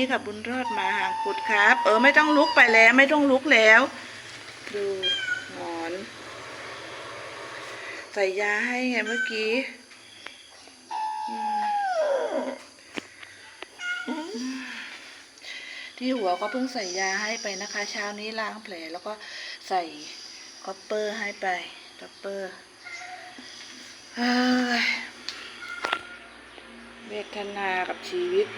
นี่กับบุญรอดมาหางขุดครับ เออไม่ต้องลุกไปแล้ว ไม่ต้องลุกแล้ว ดูหนอน ใส่ยาให้ไงเมื่อกี้ที่หัวก็เพิ่งใส่ยาให้ไปนะคะ เช้านี้ล้างแผลแล้วก็ใส่คอปเปอร์ให้ไปคอปเปอร์เฮ้ยเวทนากับชีวิต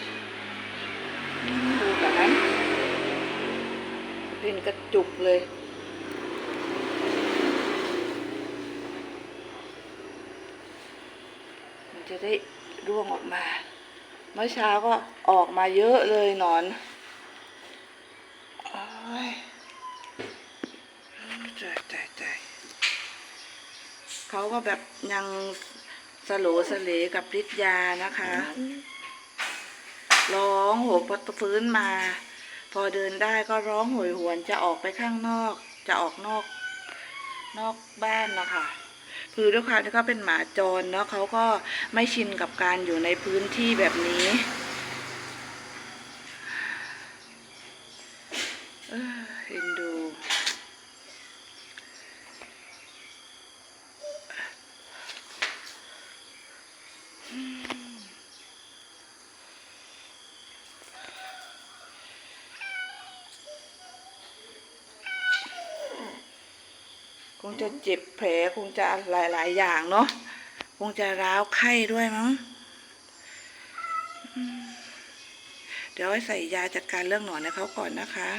ดูกันนั้นเป็ นกระจุกเลย มันจะได้ร่วงออกมา เมื่อเช้าก็ออกมาเยอะเลยหนอนโอ้ยใจใจใจเขาก็แบบยังสโลสเลกับฤทธิ์ยานะคะ ร้องโหยพอฟื้นมา พอเดินได้ก็ร้องหวยหวนจะออกไปข้างนอก จะออกนอก นอกบ้านนะคะคือด้วยความที่เขาเป็นหมาจรเนาะเขาก็ไม่ชินกับการอยู่ในพื้นที่แบบนี้เออเอ็นดู ค งจะเจ็บแผลคงจะหลาย ๆ อย่างเนาะคงจะร้าวไข้ด้วยมั้งเดี๋ยวให้ใส่ยาจัดการเรื่องหนอนให้เขาก่อนนะคะ